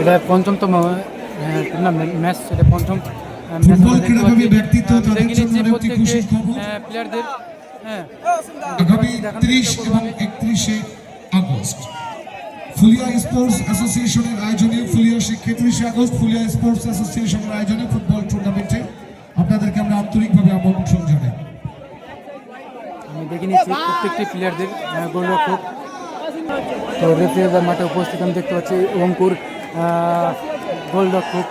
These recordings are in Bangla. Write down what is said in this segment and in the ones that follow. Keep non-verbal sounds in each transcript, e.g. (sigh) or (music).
এটা পঞ্চমতম টুর্নামেন্ট ম্যাচ এটা পঞ্চম আহ, ম্যাচ ফুটবল আমরা দেখতে ক্রীড়াকর্মী পাচ্ছি। ব্যক্তিত্ব তাদের জন্য একটি প্রত্যেকটি, খুশির খবর। প্লেয়ারদের হ্যাঁ। আগামী এবং আগস্ট। ফুলিয়া স্পোর্টস অ্যাসোসিয়েশনের আয়োজনে ফুলিয়া একত্রিশে আগস্ট ফুলিয়া স্পোর্টস অ্যাসোসিয়েশনের আয়োজনে ফুটবল টুর্নামেন্টে আপনাদেরকে আমরা আন্তরিকভাবে আমন্ত্রণ জানাই। আমি দেখে নিচ্ছি প্রত্যেকটি প্লেয়ারদের গোলরক্ষক। তো রেফারিয়ার মাঠে উপস্থিত আমি দেখতে পাচ্ছি অঙ্কুর গোলরক্ষক।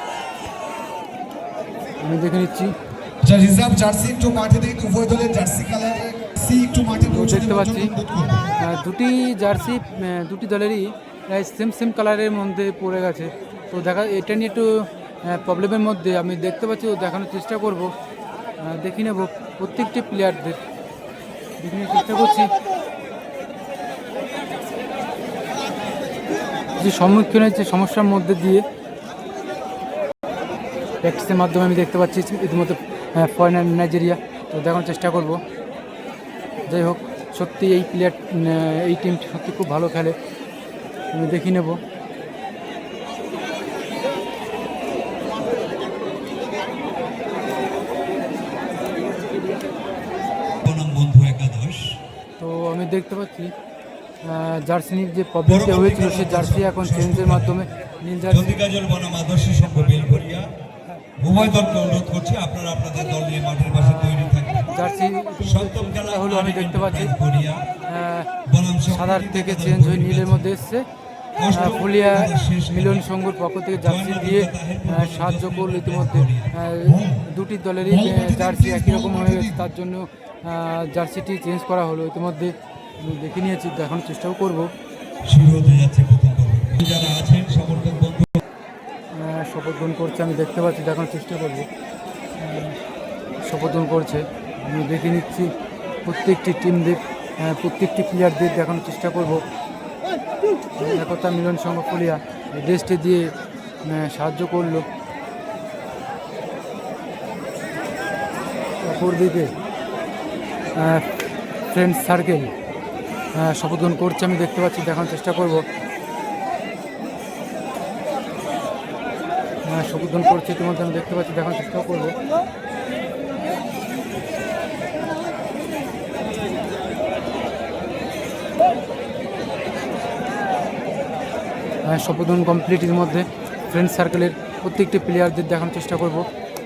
আমি দেখে নিচ্ছি। রিজার্ভ জার্সি একটু মাঠে দিন উভয় দলের জার্সি কালার সি একটু মাঠে দেখতে পাচ্ছি। দুটি জার্সি দুটি দলেরই প্রায় সেম সেম কালারের মধ্যে পড়ে গেছে। তো দেখা এটা নিয়ে একটু প্রবলেমের মধ্যে আমি দেখতে পাচ্ছি ও দেখানোর চেষ্টা করব। দেখে নেব প্রত্যেকটি প্লেয়ারদের দেখে চেষ্টা করছি। যে সম্মুখীন হয়েছে সমস্যার মধ্যে দিয়ে প্র্যাকটিসের মাধ্যমে আমি দেখতে পাচ্ছি ইতিমধ্যে ফরেনার নাইজেরিয়া তো দেখানোর চেষ্টা করব। যাই হোক সত্যি এই প্লেয়ার এই টিমটি সত্যি খুব ভালো খেলে। আমি দেখি নেব। তো আমি দেখতে পাচ্ছি জার্সির যে প্রবলেমটা হয়েছিল সেই জার্সি এখন চেঞ্জের মাধ্যমে নীল জার্সি চন্দিকাজল বনাম আদর্শ সংঘ বেলঘরিয়া উভয় দলকে অনুরোধ করছি আপনারা আপনাদের দল নিয়ে মাঠের পাশে তৈরি থাকবেন। জার্সি সপ্তম খেলা হলো আমি দেখতে পাচ্ছি। সাদার থেকে চেঞ্জ হয়ে নীলের মধ্যে এসছে। ফুলিয়া মিলন সংঘর পক্ষ থেকে জার্সি দিয়ে সাহায্য করল ইতিমধ্যে। দুটি দলেরই জার্সি একই রকম হয়ে গেছে তার জন্য জার্সিটি চেঞ্জ করা হলো ইতিমধ্যে। দেখে নিয়েছি দেখানোর চেষ্টাও করব। আহ, শপথ গ্রহণ করছে আমি দেখতে পাচ্ছি দেখানোর চেষ্টা করব। আহ, শপথ গ্রহণ করছে আমি দেখে নিচ্ছি প্রত্যেকটি টিমদের আহ, প্রত্যেকটি প্লেয়ারদের দেখানোর চেষ্টা করব। একতা মিলন সংঘ এই ড্রেসটি দিয়ে সাহায্য করল। অপরদিকে ফ্রেন্ড সার্কেল শপথ গ্রহণ করছে, আমি দেখতে পাচ্ছি, দেখানোর চেষ্টা করব। হ্যাঁ শপথন করছে ইতিমধ্যে আমি দেখতে পাচ্ছি দেখার চেষ্টা করব। হ্যাঁ শপথন কমপ্লিটের মধ্যে ফ্রেন্ড সার্কেলের প্রত্যেকটি প্লেয়ারদের দেখানোর চেষ্টা করব।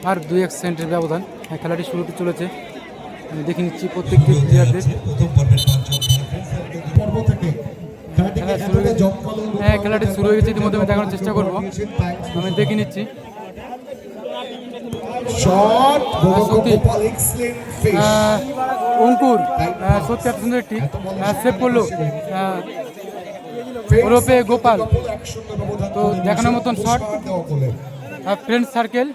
আর দুই এক সেকেন্ডের ব্যবধান। হ্যাঁ খেলাটি শুরুতে চলেছে। আমি দেখে নিচ্ছি প্রত্যেকটি প্লেয়ারদের থেকে হয়ে হ্যাঁ, খেলাটি শুরু হয়ে গেছে, ইতিমধ্যে আমি দেখানোর চেষ্টা করব। আমি দেখে নিচ্ছি। আহ, অঙ্কুর সত্যি এত সুন্দর একটি সেভ করল। ওরফে গোপাল তো দেখানোর মতন শট ফ্রেন্ড সার্কেল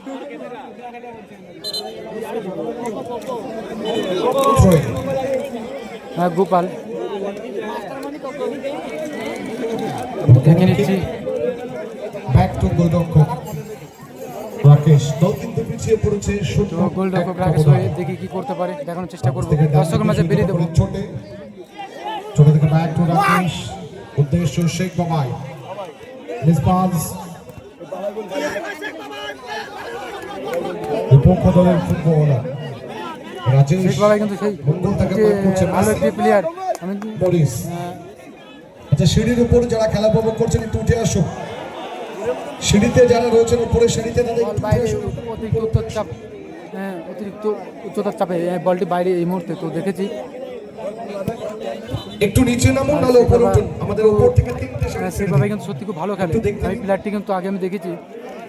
গোপাল দেখে নিচ্ছি। ব্যাক টু গোলরক্ষক রাকেশ দল কিন্তু পিছিয়ে পড়েছে গোলরক্ষক রাকেশ হয়ে দেখি কি করতে পারে দেখানোর চেষ্টা করব। দর্শকের মাঝে বেরিয়ে দেবো। ছোটে। ছোট থেকে ব্যাক টু রাকেশ। উদ্দেশ্য শেখ বাবাই। নিসপাজ বিপক্ষ দলের ফুটবলার। রাজেশ। কিন্তু সেই একটি প্লেয়ার আমি আচ্ছা সিঁড়ির উপর যারা খেলা উপভোগ করছেন একটু উঠে আসুন সিঁড়িতে যারা রয়েছেন উপরে সিঁড়িতে তাদের অতিরিক্ত চাপ হ্যাঁ অতিরিক্ত উচ্চতার চাপে বলটি বাইরে এই মুহূর্তে তো দেখেছি একটু নিচে নামুন নাহলে উপরে উঠুন। আমাদের উপর থেকে তিনটে সেইভাবে কিন্তু সত্যি খুব ভালো খেলে। আমি প্লেয়ারটি কিন্তু আগে আমি দেখেছি।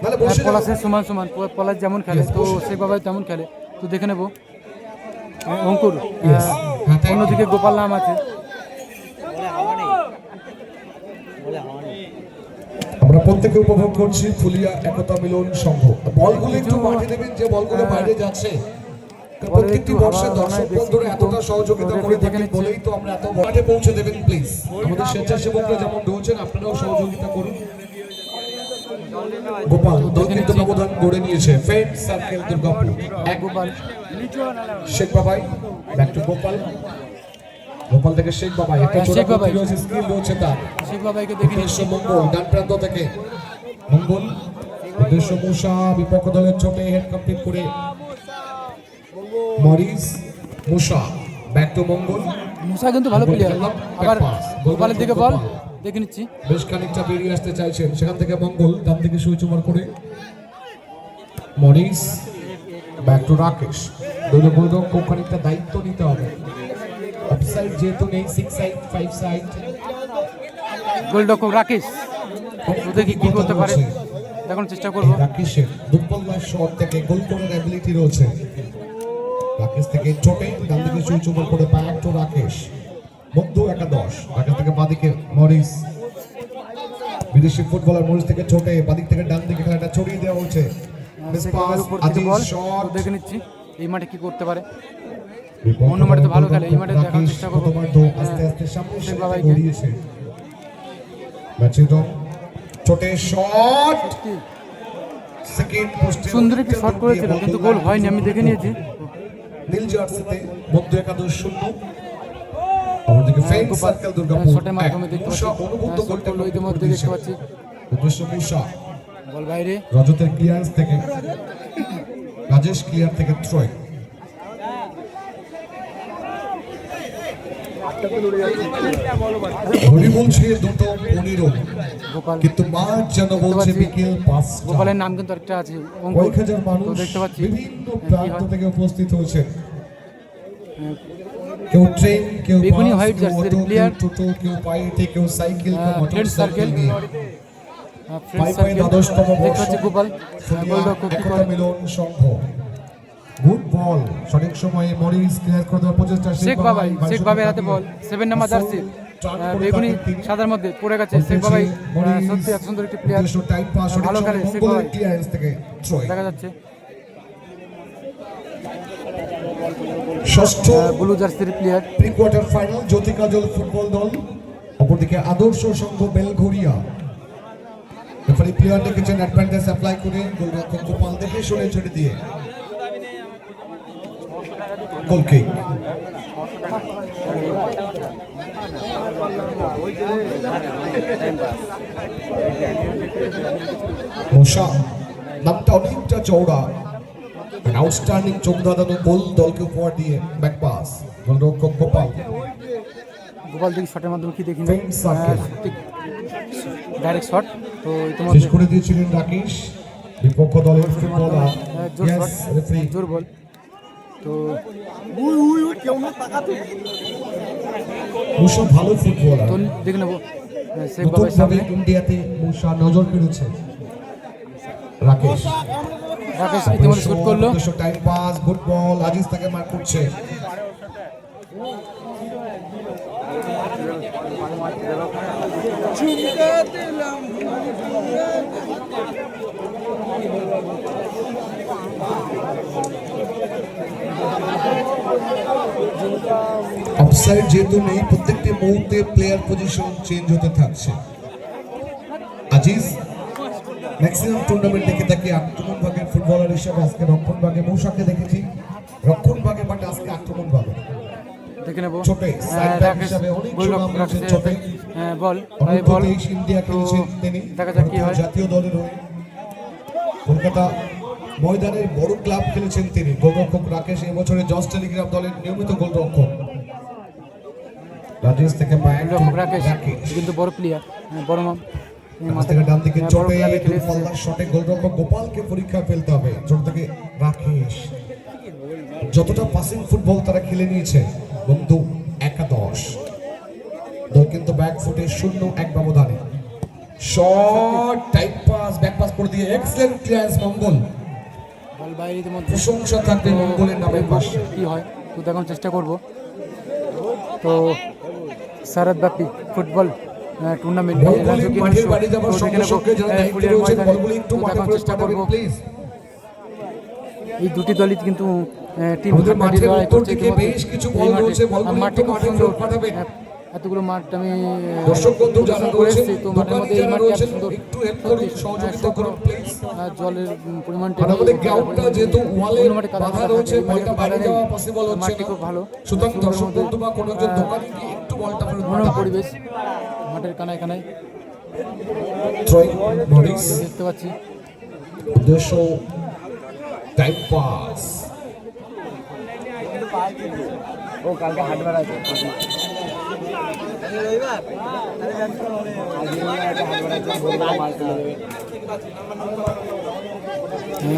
হ্যাঁ, পলাশের সমান সমান পলাশ যেমন খেলে তো সেভাবে তেমন খেলে। তো দেখে নেব। হ্যাঁ, অঙ্কুর। হ্যাঁ. অন্যদিকে গোপাল নাম আছে। আমরা প্রত্যেকে উপভোগ করছি ফুলিয়া একতা মিলন সংঘ। বলগুলো একটু মাঠে দেবেন যে বলগুলো বাইরে যাচ্ছে। প্রত্যেকটি বর্ষে দর্শক বন্ধুরা এতটা সহযোগিতা করে থাকেন বলেই তো আমরা এত মাঠে পৌঁছে দেবেন প্লিজ আমাদের স্বেচ্ছাসেবকরা যেমন রয়েছেন আপনারাও সহযোগিতা করুন। গোপাল ব্যবধান গড়ে নিয়েছে। Friend circle Durgapur. এক গোপাল। শেখ বাবাই ব্যাক টু গোপাল। গোপাল থেকে শেখ বাবা একটা ছোট। রয়েছে স্কিল রয়েছে তার। শেখ বাবাইকে দেখে নিচ্ছি। মঙ্গল ডান প্রান্ত থেকে। মঙ্গল উদ্দেশ্য মুসা বিপক্ষ দলের চোটে হেড কমপ্লিট করে Morris Musa. Back to Mangal. Musa কিন্তু ভালো প্লেয়ার আবার গোপালের দিকে। বল দেখে নিচ্ছি। বেশ খানিকটা বেরিয়ে আসতে চাইছেন। সেখান থেকে মঙ্গল ডান দিকে সুইচ ওভার করে মরিস। Back to Rakesh. দুটো গোলরক্ষক খুব খানিকটা দায়িত্ব নিতে হবে। অফসাইড যেহেতু নেই সিক্স সাইড ফাইভ সাইড গোলরক্ষক রাকেশ দেখি কি করতে পারে দেখানোর চেষ্টা করব। রাকেশের দুর্বলদার শট থেকে গোল করার অ্যাবিলিটি রয়েছে। রাকেশ থেকে চোটে ডান দিকে সুইচ ওভার করে ব্যাক টু রাকেশ মধ্য একাদশ রাকেশ থেকে বাদিকে মরিস। বিদেশি ফুটবলার মরিস থেকে ছোটে বাদিক থেকে ডান দিকে খেলাটা ছড়িয়ে দেওয়া হচ্ছে দেখে নিচ্ছি এই মাঠে কি করতে পারে। অন্য মাঠে ভালো খেলে, এই মাঠে দেখার চেষ্টা করব। আস্তে আস্তে সামনে বাবাইকে। ম্যাচের ছোটে শট। সুন্দর একটি শট করেছিল কিন্তু গোল হয়নি আমি দেখে নিয়েছি। নীল জার্সিতে মধ্য একাদশ শূন্য। গোপাল, সার্কেল দুর্গাপুর শটের মাধ্যমে দেখতে পাচ্ছি। অনুভূত হ্যাঁ, গোলটা ইতিমধ্যে দেখতে পাচ্ছি। উদ্দেশ্য মুসা বল বাইরে। রজতের ক্লিয়ারেন্স থেকে। রাজেশ ক্লিয়ার থেকে থ্রয় ঘড়ি বলছে দুটো পনেরো। কিন্তু মাঠ যেন বলছে বিকেল পাঁচটা। গোপালের নাম কিন্তু একটা আছে। কয়েক হাজার মানুষ দেখতে পাচ্ছি। বিভিন্ন হ্যাঁ, প্রান্ত থেকে উপস্থিত হয়েছে। হ্যাঁ, কেউ ট্রেন কেউ বেগুনি হোয়াইট কেউ অটো, কেউ টোটো কেউ পায়ে কেউ সাইকেল কেউ হ্যাঁ, মোটর সাইকেল নিয়ে। পাই পাই সার্কেল দ্বাদশতম বর্ষ। গোপাল। গোলরক্ষক মিলন সংঘ। গুড বল সঠিক সময়ে মরিস ক্লিয়ার করে দেওয়ার প্রচেষ্টা শেখ বাবাই শেখ বাবাই হাতে বল। Seven number jersey. বেগুনি সাদার মধ্যে পড়ে গেছে। শেখ বাবাই সত্যি এক সুন্দর একটি প্লেয়ার ভালো খেলে, শেখ বাবাই। দেখা যাচ্ছে। ষষ্ঠ ব্লু জার্সির player pre quarter final Jyoti Kajal football দল। অপরদিকে আদর্শ সংঘ বেলঘরিয়া রেফারি প্লেয়ার দেখেছেন অ্যাডভান্টেজ অ্যাপ্লাই করে গোলরক্ষক গোপাল দেখে সরে ছেড়ে দিয়ে। গোল কিক মশা নামটা অনেকটা চওড়া আউটস্ট্যান্ডিং চোখ দাদানো গোল দলকে উপহার দিয়ে ব্যাক পাস গোলরক্ষক গোপাল গোপাল দেখি শটের মাধ্যমে কি দেখি ডাইরেক্ট শট তো শেষ করে দিয়েছিলেন রাকেশ বিপক্ষ দলের ফুটবলার শট জোর বল। তো মুসা ভালো ফুটবলার তো দেখে নেব। শেখ বাবাই সামনে। ইন্ডিয়াতে মুসা নজর কেড়েছে। রাকেশ। রাকেশ ইতিমধ্যে শুট করল। Time pass good ball Aziz তাকে মার করছে। অফসাইড যেহেতু নেই প্রত্যেকটি মুহূর্তে প্লেয়ার পজিশন চেঞ্জ হতে থাকছে। আজিজ ম্যাক্সিমাম টুর্নামেন্ট দেখে থাকি আক্রমণ ভাগের ফুটবলার হিসেবে আজকে রক্ষণ ভাগে মৌসাকে দেখেছি। রক্ষণ ভাগে বাট আজকে আক্রমণ ভাগে। দেখে নেব। ছোটে, রাকেশ হিসাবে অনেক ছোটে। হ্যাঁ, বল ইন্ডিয়া খেলছেন তিনি দেখা যাক কি হয়। জাতীয় দলের হয়ে। কলকাতা ময়দানের বড় ক্লাব খেলেছেন তিনি। গোলরক্ষক রাকেশ এই বছরে জস টেলিগ্রাম দলের নিয়মিত গোলরক্ষক। রাজেশ থেকে ব্যাক টু গোলরক্ষক রাকেশ রাকেশ কিন্তু বড় প্লেয়ার বড় মাম থেকে ডান দিকে হ্যাঁ, চটে ক্লাবে খেলে এসেছে। দুর্বলদার শটে গোলরক্ষক গোপালকে পরীক্ষা ফেলতে হবে। চোট থেকে রাকেশ। যতটা পাসিং ফুটবল তারা খেলে নিয়েছে বন্ধু একাদশ। দল কিন্তু ব্যাক ফুটে শূন্য এক ব্যবধানে। Shot type pass back pass করে দিয়ে এক্সেলেন্ট ক্লিয়ারেন্স মঙ্গল। বল বাইরে ইতিমধ্যে প্রশংসা থাকবে মঙ্গলের নামের পাশে। কি হয়? তো দেখানোর চেষ্টা করব। তো ফুটবল টুর্নামেন্ট মাঠে চেষ্টা করব। এই দুটি দলই কিন্তু টিম উত্তর বেশ কিছু বল রয়েছে, বলগুলি মাঠে একটু এতগুলো মাঠ আমি দর্শক বন্ধু যারা তো মাঠের মধ্যে এই মাঠটি সুন্দর। একটু help করুন, সহযোগিতা করুন। আহ, জলের পরিমাণটা আমাদের গ্রাউন্ডটা যেহেতু ওয়ালে বাধা রয়েছে বলটা বাইরে যাওয়া পসিবল হচ্ছে না। খুব ভালো। সুতরাং দর্শক বন্ধু বা কোনো একজন আহ, দোকানি কি একটু বলটা ফেরত মনোরম পাঠাবেন। পরিবেশ মাঠের কানায় কানায় Morris, দেখতে পাচ্ছি। উদ্দেশ্য টাইম পাস ও কালকে হাট বেড়া আছে।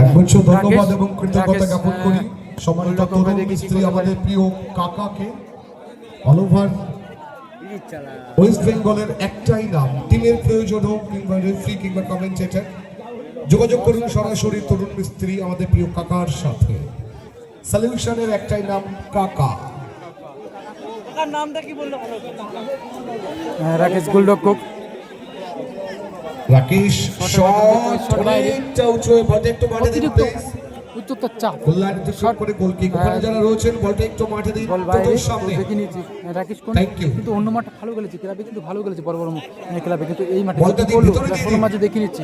একগুচ্ছ ধন্যবাদ এবং কৃতজ্ঞতা জ্ঞাপন করি। সম্মানিত তরুণ মিস্ত্রি আমাদের প্রিয় কাকাকে অল ওভার ওয়েস্ট বেঙ্গলের একটাই নাম। টিমের প্রয়োজন হোক কিংবা রেফারি কিংবা কমেন্টেটর যোগাযোগ করুন সরাসরি তরুণ মিস্ত্রি আমাদের প্রিয় কাকার সাথে। সলিউশনের একটাই নাম কাকা। আহ, রাকেশ গোলরক্ষক রাকেশ শট শট অনেকটা উঁচু হয়ে বলটা একটু মাঠে দিন উচ্চতার চাপ। কল্যাণিত শট করে গোলকিক ওখানে যারা রয়েছেন বলটা একটু মাঠে দিন বল বাইরে তোর তো সামনে দেখে নিয়েছি। রাকেশ কোন কিন্তু অন্য মাঠে ভালো খেলেছে ক্লাবে কিন্তু ভালো খেলেছে বড় বড় ক্লাবে। কিন্তু এই মাঠে বলটা কি দিয়ে ভিতরে দিয়ে মাঝে দেখে নিচ্ছি।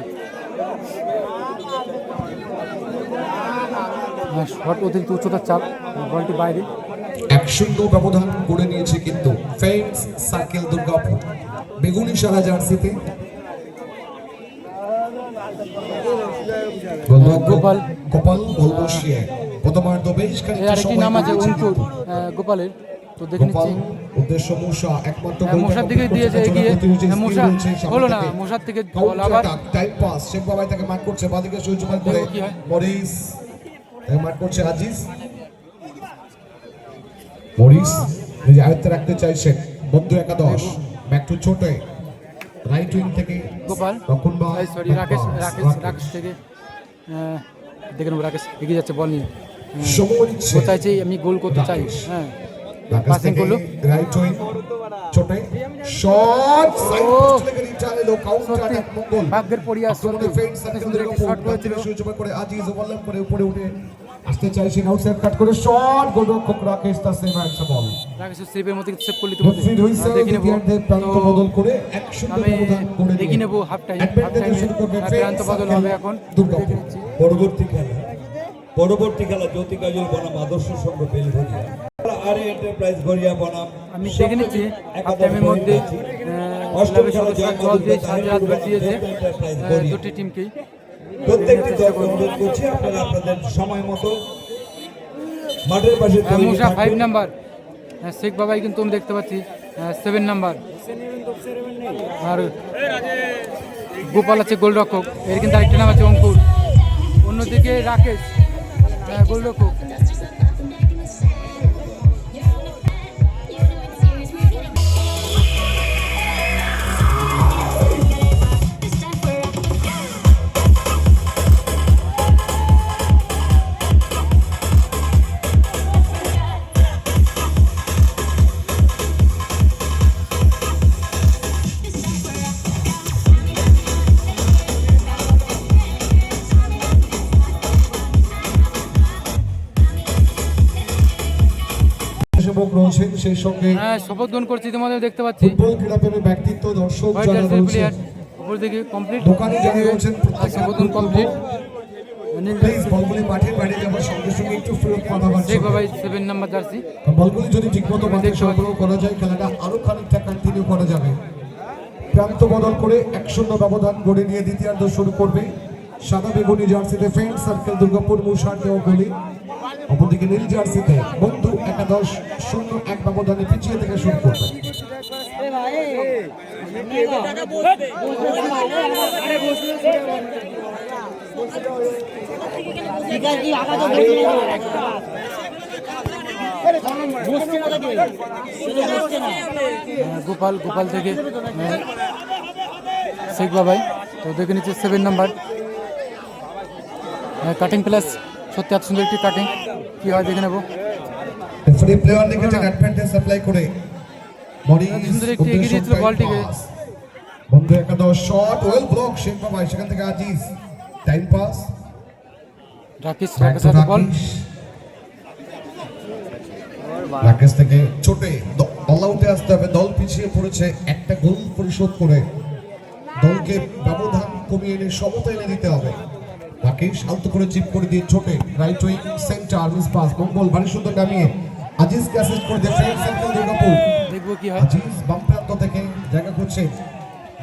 শট অতিরিক্ত উচ্চতার চাপ বলটি বাইরে। এক শূন্য ব্যবধান করে নিয়েছে কিন্তু ফেন্স সার্কেল দুর্গাপুর বেগুনি সারা জার্সিতে। গোপাল। গোপাল গোল প্রথমার্ধ বেশ খানিকটা সময় নাম আছে অঙ্কুর গোপালের। তো দেখে নিচ্ছি। উদ্দেশ্য মূষা একমাত্র হ্যাঁ, দিকে দিয়েছে এগিয়ে। হ্যাঁ, হলো না। থেকে। বল আবার। শেখ বাবাই তাকে মার্ক করছে বাদিকে সূর্যপাত করে। দেখো মরিস। তাকে মার্ক করছে আজিজ। মরিস নিজে আয়ত্তে রাখতে চাইছেন Bandhu Ekadash back to Chhote right wing থেকে গোপাল তখন বা সরি রাকেশ রাকেশ রাকেশ। থেকে দেখে নেব রাকেশ এগিয়ে যাচ্ছে বল নিয়ে। হ্যাঁ, ও চাইছে আমি গোল করতে চাই। হ্যাঁ রাকেশ পাসিং করল। Right wing Chhote shot side post লেগে রিটার্ন এলো কাউন্টার অ্যাটাক মঙ্গল। ভাগ্যের সার্কেল সুন্দর শট করেছিল। করে আজিজ ওভারল্যাপ করে উপরে উঠে আসতে চাইছেন আউটসাইড কাট করে শট গোলরক্ষক রাকেশ তা সেভ একটা বল রাকেশ সেভের মধ্যে সেভ করলে তো রেফারি হুইসেল দেখে নেব। প্রান্ত বদল করে এক শূন্য আমি ব্যবধান করে দেখে নেব হাফ টাইম হাফ টাইমে প্রান্ত বদল হবে এখন। পরবর্তী খেলা। পরবর্তী খেলা জ্যোতি কাজল বনাম আদর্শ সংঘ বেলঘরিয়া আর এন্টারপ্রাইজ গড়িয়া বনাম। আমি দেখে নিচ্ছি হাফ টাইমের মধ্যে আহ, ক্লাবের সদস্যরা জল দিয়ে দিয়েছে দুটি টিমকেই প্রত্যেকটি দলকে অনুরোধ করছি আপনারা আপনাদের সময় মতো মাঠের পাশে হ্যাঁ, মুসা ফাইভ নাম্বার হ্যাঁ, শেখ বাবাই কিন্তু আমি দেখতে পাচ্ছি সেভেন নাম্বার আর গোপাল আছে গোলরক্ষক এর কিন্তু আরেকটা নাম আছে অঙ্কুর। অন্যদিকে রাকেশ হ্যাঁ, গোলরক্ষক। সেবক রয়েছেন সেই সঙ্গে হ্যাঁ শপথ গ্রহণ করছি তোমাদের দেখতে পাচ্ছি। ফুটবল ক্রীড়াপ্রেমী ব্যক্তিত্ব দর্শক হোয়াইট যারা জার্সি রয়েছেন। প্লেয়ার উপর দিকে কমপ্লিট দোকানে যারা রয়েছেন শপথ গ্রহণ কমপ্লিট প্লিজ বলগুলি মাঠের বাইরে যাওয়ার সঙ্গে সঙ্গে একটু ফেরত পাঠাবার শেখ বাবাই সেভেন নাম্বার জার্সি। বলগুলি যদি ঠিকমতো মাঠে সংগ্রহ করা যায় খেলাটা আরও খানিকটা কন্টিনিউ করা যাবে। প্রান্ত বদল করে এক শূন্য ব্যবধান গড়ে নিয়ে দ্বিতীয়ার্ধ শুরু করবে সাদা বেগুনি জার্সিতে ফ্রেন্ড সার্কেল দুর্গাপুর মুসার দেওয়া গোলি। অপরদিকে নীল জার্সিতে বন্ধু একাদশ শূন্য, এক ব্যবধানে পিছিয়ে থেকে শুরু করবে। গোপাল গোপাল থেকে শেখ বাবাই। তো দেখে নিচ্ছে সেভেন নাম্বার কাটিং প্লাস সত্যি এত সুন্দর একটি কাটিং কি হয় দেখে নেব। রেফারি প্লেয়ার লিখেছেন অ্যাডভান্টেজ সাপ্লাই করে। সুন্দর একটি এগিয়ে দিয়েছিল বলটিকে। বন্ধু একাদশ shot well block Sheikh Babai সেখান থেকে Aziz. Time pass Rakesh Rakesh ball Rakesh. থেকে ছোটে অল আউটে আসতে হবে। দল পিছিয়ে পড়েছে একটা গোল পরিশোধ করে। দলকে ব্যবধান কমিয়ে এনে সমতা এনে দিতে হবে। রাকেশ আলতো করে চিপ করে দিয়ে Chhote right wing centre miss pass Mangal ভারী সুন্দর নামিয়ে আজিজকে অ্যাসিস্ট করে দিয়ে ফ্রেন্ড সার্কেল দুর্গাপুর দেখব কি হয়। আজিজ বাম প্রান্ত থেকে জায়গা করছে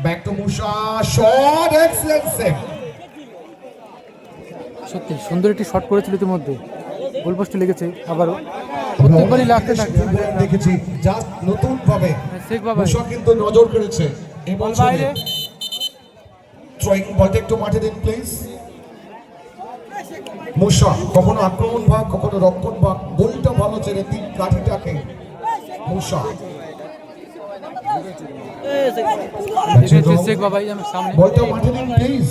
back to Musha shot excellent save সত্যি সুন্দর একটি শট করেছিল ইতিমধ্যে। গোল পোস্টে লেগেছে আবারও। প্রত্যেকবারই লাগতে থাকে। দেখেছি জাস্ট নতুন ভাবে শেখ বাবা মুশা কিন্তু নজর করেছে এই বল বছরে বাইরে। থ্রোয়িং বলটা একটু মাঠে দিন প্লিজ মুশা কখনো আক্রমণ ভাগ কখনো রক্ষণ ভাগ গোলটা ভালো চেনে তিন আমার সামনে বলটা মাঠে দিন প্লিজ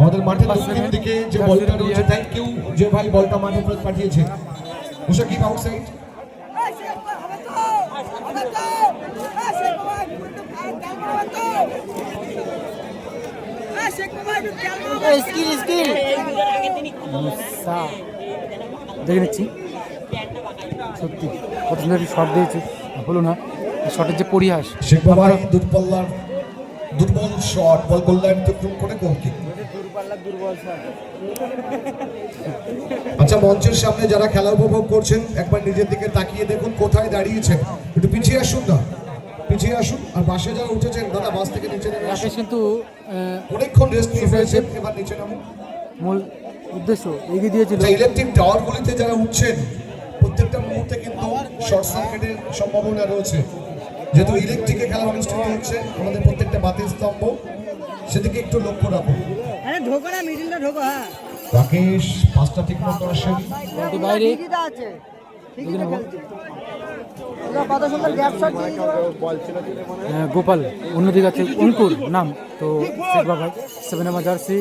আমাদের মাঠের দক্ষিণ দিকে যে বলটা রয়েছে থ্যাংক ইউ যে ভাই বলটা মাঠে পাঠিয়েছে। Musha keep outside skill skill. দেখে নিচ্ছি। সত্যি কত সুন্দর শট দিয়েছে। হলো না শটের যে পরিহাস। দূরপাল্লার দুর্বল শট বল গোল্লাইন অতিক্রম করে গোল কিক আচ্ছা মঞ্চের সামনে যারা খেলা উপভোগ করছেন একবার নিজের দিকে তাকিয়ে দেখুন কোথায় দাঁড়িয়েছেন। একটু পিছিয়ে আসুন না। পিছিয়ে আসুন আর বাসে যারা উঠেছেন দাদা বাস থেকে নিচে নেমে আসুন। কিন্তু অনেকক্ষণ রেস্ট নিয়ে ফেলেছেন এবার নিচে নামুন। মূল উদ্দেশ্য এগিয়ে দিয়েছিল। আচ্ছা ইলেকট্রিক টাওয়ারগুলিতে যারা উঠছেন প্রত্যেকটা মুহূর্তে কিন্তু শর্ট সার্কিটের সম্ভাবনা রয়েছে। যেহেতু ইলেকট্রিকে খেলা অনুষ্ঠিত হচ্ছে আমাদের প্রত্যেকটা বাতি স্তম্ভ সেদিকে একটু লক্ষ্য রাখুন। আরে ঢোকো না মিডিলটা ঢোকো হ্যাঁ। রাকেশ পাঁচটা ঠিক মতো আসেন। বাইরে। ঠিকই আছে। ঠিকই দেখে গোপাল অন্যদিকে আছে অঙ্কুর নাম তো সেভেন নাম্বার জার্সি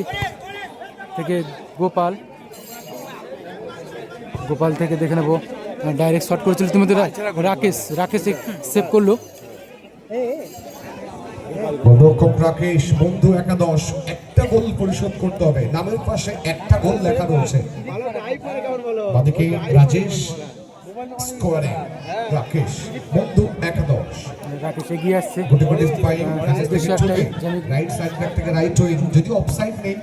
থেকে গোপাল। গোপাল থেকে দেখে নেব ডাইরেক্ট শট করেছিল ইতিমধ্যে রা- রাকেশ রাকেশ সেভ করল। গোলরক্ষক রাকেশ বন্ধু একাদশ একটা গোল পরিশোধ করতে হবে। নামের পাশে একটা গোল লেখা রয়েছে। বাদিকে রাজেশ স্কোয়ারে রাকেশ বন্ধু একাদশ। রাকেশ এগিয়ে আসছে। গুটি গুটি স্পাইন বেশি রাইট সাইড ব্যাক থেকে রাইট উইং যদি অফসাইড নেই।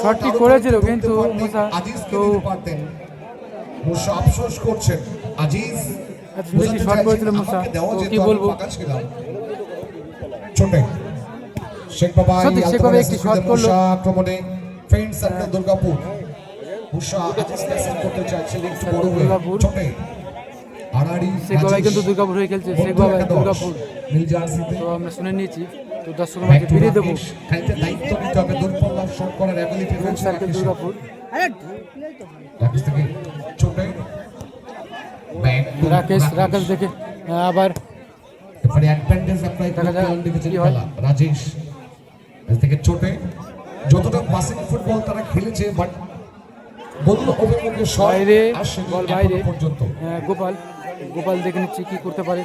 শটটি করেছিল কিন্তু মুসা তো দিতে পারতেন। মুসা আফসোস করছেন। আজিজ সুন্দর একটি শট করেছিল মুসা। তো কি বলব। ছোটে। শেখ বাবা সত্যি শেখ বাবা একটি শট করল। আক্রমণে ফেন্ট সার্কেল দুর্গাপুর। করতে বড় হয়ে। ছোটে আড়াড়ি কিন্তু দুর্গাপুর হয়ে খেলছে দুর্গাপুর। তো আমরা শুনে নিয়েছি তো দর্শক ফিরিয়ে দেবো। রাকেশ। দায়িত্ব নিতে হবে দূরপাল্লা শট করার অ্যাবিলিটি রয়েছে সার্কেল দুর্গাপুর। আরে ঢুকলেই তো হয়। রাকেশ থেকে ছোটে রাকেশ রাকেশ। দেখে আবার এবারে অ্যাডভান্টেজ অ্যাপ্লাই হয়। খেলা। রাজেশ থেকে ছোটে যতটা পাসিং ফুটবল তারা খেলেছে বাট বাইরে, বল বাইরে। গোপাল গোপাল দেখে নিচ্ছি কি করতে পারে।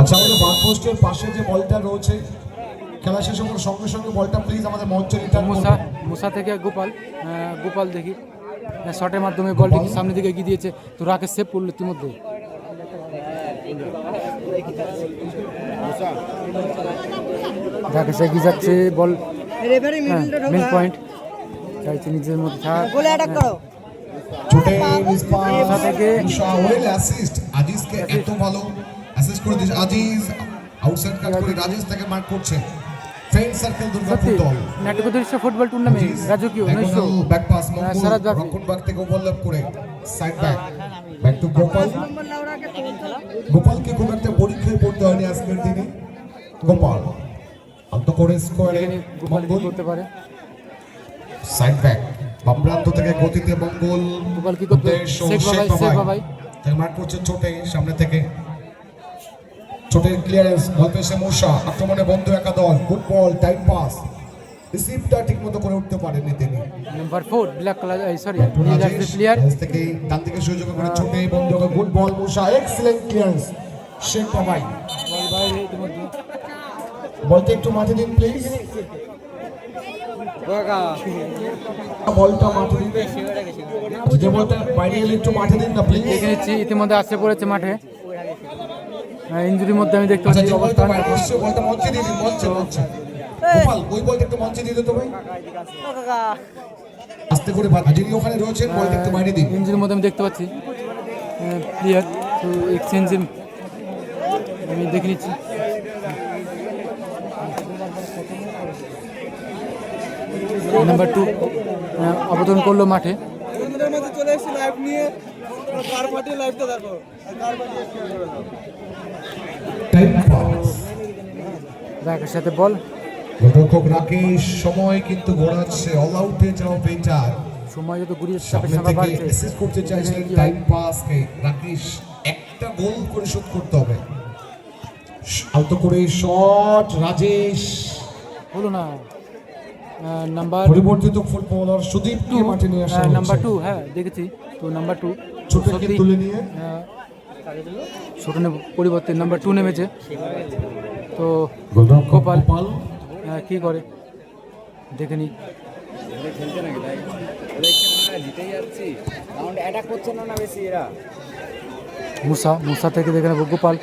আচ্ছা আমাদের বাম পোস্টের পাশে যে বলটা রয়েছে খেলা শেষ হওয়ার সঙ্গে সঙ্গে বলটা প্লিজ আমাদের মঞ্চে রিটার্ন মুসা মুসা থেকে গোপাল গোপাল দেখি। শটের মাধ্যমে বলটিকে সামনের দিকে এগিয়ে দিয়েছে। তো রাকেশ সেভ করল ইতিমধ্যে। রাকেশ এগিয়ে যাচ্ছে বল হ্যাঁ। পয়েন্ট চাইছে নিজের মধ্যে থাক। গোলে অ্যাটাক করো। ছোটে থেকে অ্যাসিস্ট আজিজকে এত ভালো অ্যাসিস্ট করে দিয়েছে। আজিজ আউটসাইড কাট করে রাজেশ তাকে মার্ক করছে। ফ্রেন্ড সার্কেল দুর্গাপুর দল ফুটবল। টুর্নামেন্ট রাজকীয় উনিশশো ব্যাক পাস হ্যাঁ, মঙ্গল রক্ষণ বাগ থেকে ওভারল্যাপ করে side back back to Gopal. গোপালকে খুব একটা পরীক্ষায় পড়তে হয়নি আজকের দিনে। গোপাল অন্ত করে স্কোয়ারে মঙ্গল। করতে পারে। সাইড ব্যাক বাম প্রান্ত থেকে গতিতে মঙ্গল মার্ক করছে ছোটে সামনে থেকে। ছোটের ক্লিয়ারেন্স পেয়েছে মোশা আক্রমণে বন্ধু একাদশ ফুটবল টাইম পাস রিসিভটা ঠিক মতো করে উঠতে পারেনি তিনি। Number four black colour sorry to player থেকে ডান দিকে সুযোগ করে Chhote Bandhu good ball Mosha excellent clearance Sheikh Babai বলতে একটু মাঠে দিন প্লিজ বলটা মাঠে দিন। যে বলটা বাইরে গেলে একটু মাঠে দিন না প্লিজ দেখে নিচ্ছি ইতিমধ্যে আসছে পড়েছে মাঠে। ইঞ্জুরির মধ্যে আমি দেখতে আচ্ছা পাচ্ছি। যে বলটা অবস্থান বলটা মঞ্চে দিয়ে দিন মঞ্চে মঞ্চে। গোপাল ওই বলটা একটু মঞ্চে দিয়ে দিতে ভাই। আস্তে করে যিনি ওখানে রয়েছেন বলটা একটু বাইরে দিন। ইঞ্জুরির মধ্যে আমি দেখতে পাচ্ছি। প্লেয়ার তো এক্সচেঞ্জে আমি দেখে নিচ্ছি। নাম্বার টু অবতরণ করল মাঠে। রাকের সাথে বল। গোলরক্ষক রাকেশ সময় কিন্তু ঘোরাচ্ছে অল আউটে যাও বেটার সময় যত ঘুরিয়ে সংখ্যা থেকে বাড়ছে। অ্যাসিস্ট করতে চাইছিলেন কি? টাইম পাসকে রাকেশ একটা গোল পরিশোধ করতে হবে। আলতো করে শট রাজেশ। হলো না। নাম্বার পরিবর্তিত ফুটবলার সুদীপকে মাঠে নিয়ে আসা নাম্বার টু হ্যাঁ দেখেছি। তো নাম্বার টু ছোটকে তুলে নিয়ে। ছোট পরিবর্তে নাম্বার টু নেমেছে। তো গোপাল। আহ, কি করে? দেখে নি। মুসা মুসা থেকে দেখে নেব গোপাল।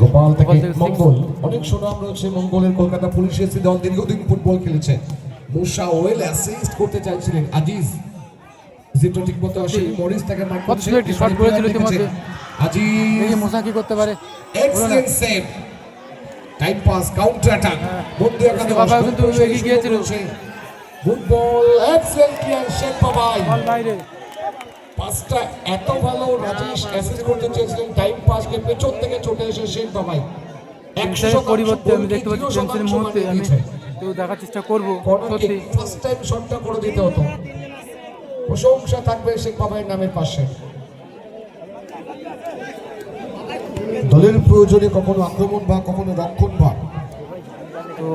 গোপাল থেকে। মঙ্গল। অনেক সুনাম রয়েছে মঙ্গলের কলকাতা পুলিশ এসি দল দীর্ঘদিন ফুটবল খেলেছে। মুসা ওয়েল অ্যাসিস্ট করতে চাইছিলেন আজিজ। যেটা ঠিক মতো আসেনি মরিস তাকে মার একটি shot করেছিল ইতিমধ্যে। আজিজ। দেখি মুসা কি করতে পারে? Excellent save time pass counter attack Bandhu Ekadash বাবা কিন্তু এগিয়ে গিয়েছিল। ফুটবল এক্সেলেন্ট ক্লিয়ার শেখ বাবাই। বল বাইরে। পাসটা এত ভালো রাজেশ অ্যাসিস্ট করতে চেয়েছিলেন টাইম পাসকে পেছন থেকে চলে এসে শেখ বাবাই। একশো পরিবর্তে আমি দেখতে পাচ্ছি টেনশনের মুহূর্তে আমি তো দেখার চেষ্টা করব সত্যি। ফার্স্ট টাইম শটটা করে দিতে হতো। প্রশংসা থাকবে শেখ বাবাইয়ের নামের পাশে। দলের প্রয়োজনে কখনো আক্রমণ বা কখনো রক্ষণ বা। তো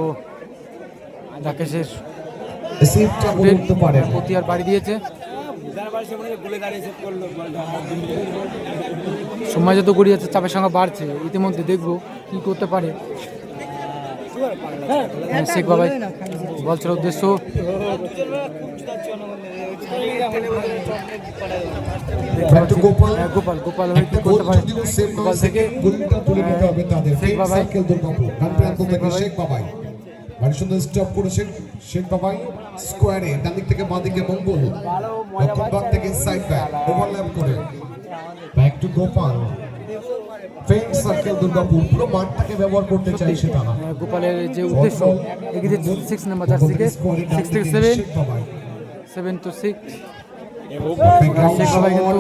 রাকেশের প্রতি আর বাড়ি দিয়েছে। সময় যত গড়িয়ে যাচ্ছে চাপের সংখ্যা বাড়ছে ইতিমধ্যে দেখব কি করতে পারে হ্যাঁ, শেখ বাবাই বল উদ্দেশ্য গোপাল হ্যাঁ, গোপাল গোপাল ভাই কি করতে পারে গোপাল থেকে বাবাই। শেখ বাবাই। ভারী সুন্দর স্টপ করেছেন শেখ বাবাই। স্কোয়ারে ডান দিক থেকে বাঁ দিকে মঙ্গল থেকে সাইড ব্যাক ওভারল্যাপ করে। Back to Gopal feint circle Durgapur পুরো মাঠটাকে ব্যবহার করতে চাইছে তারা। হ্যাঁ, গোপালের যে উদ্দেশ্য এগিয়ে সিক্স নাম্বার সিক্স থেকে seven seven to six Sheikh Babai কিন্তু,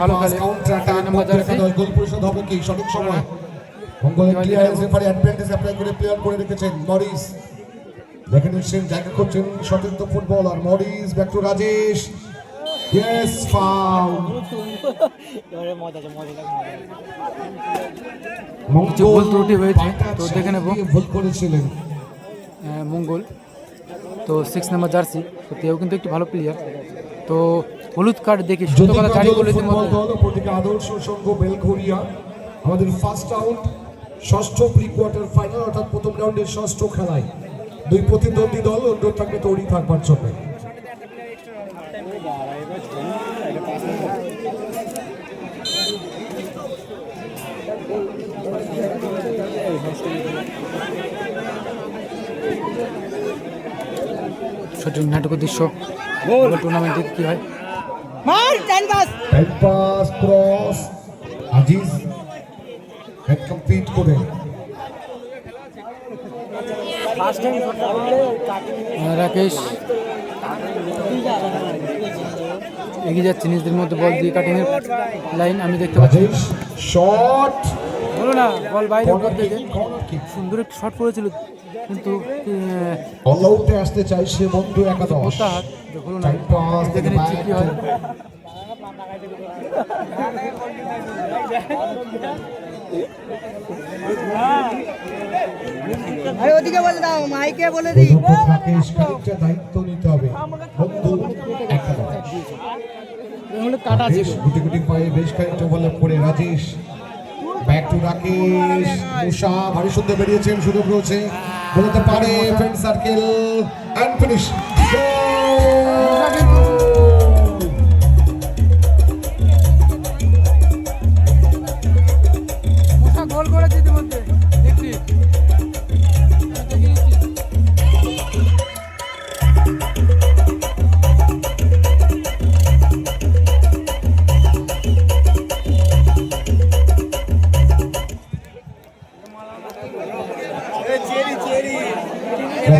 ভালো খেলে। গোল পরিশোধ হবে কি? সঠিক সময়। মঙ্গলের ক্লিয়ারেন্স রেফারি অ্যাডভান্টেজ অ্যাপ্লাই করে প্লেয়ার করে রেখেছেন মরিস। দেখে নিচ্ছেন জায়গা করছেন সতীর্থ footballer Morris back to Rajesh. Yes foul কিছু ভুল ত্রুটি হয়েছে, তো দেখে নেব। ভুল করেছিলেন। আহ, মঙ্গল। তো সিক্স নাম্বার জার্সি সত্যি ও কিন্তু একটি ভালো প্লেয়ার তো হলুদ কার্ড দেখি সত্য কথা জারি আদর্শ সংঘ বেলঘরিয়া আমাদের ফার্স্ট রাউন্ড ষষ্ঠ প্রি কোয়ার্টার ফাইনাল অর্থাৎ প্রথম রাউন্ডের ষষ্ঠ খেলায়। দুই প্রতিদ্বন্দ্বী দল অনুরোধ থাকবে তৈরি থাকবার জন্য। সঠিক নাটকের দৃশ্য টুর্নামেন্ট কি হয়? মার! Pass time pass cross Aziz. Head complete করে। রাকেশ। এগিয়ে যাচ্ছে নিজেদের মধ্যে বল দিয়ে কাটিং এর লাইন আমি দেখতে পাচ্ছি। শট হলো না বল বাইরে উপর থেকে সুন্দর একটি শট করেছিল কিন্তু আহ, অল আউটে আসতে চাইছে বন্ধু একাদশ। হলো না টাইম পাস দেখে নিচ্ছি কি হয়। (laughs) (laughs) ওদিকে বলে দাও, মাইকে বলে দিই। দায়িত্ব নিতে হবে। বেশ ব্যাক টু রাকেশ ভারী বেরিয়েছেন, সুযোগ রয়েছে। বলতে পারে ফ্রেন্ড সার্কেল অ্যান্ড ফিনিশ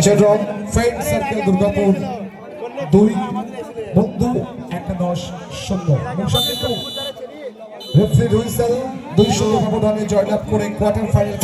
ম্যাচের রং ফ্রেন্ড সার্কেল দুর্গাপুর দুই বন্ধু একাদশ শূন্য। মুসা কিন্তু রেফারি হুইসেল দুই শূন্য ব্যবধানে জয়লাভ করে কোয়ার্টার ফাইনাল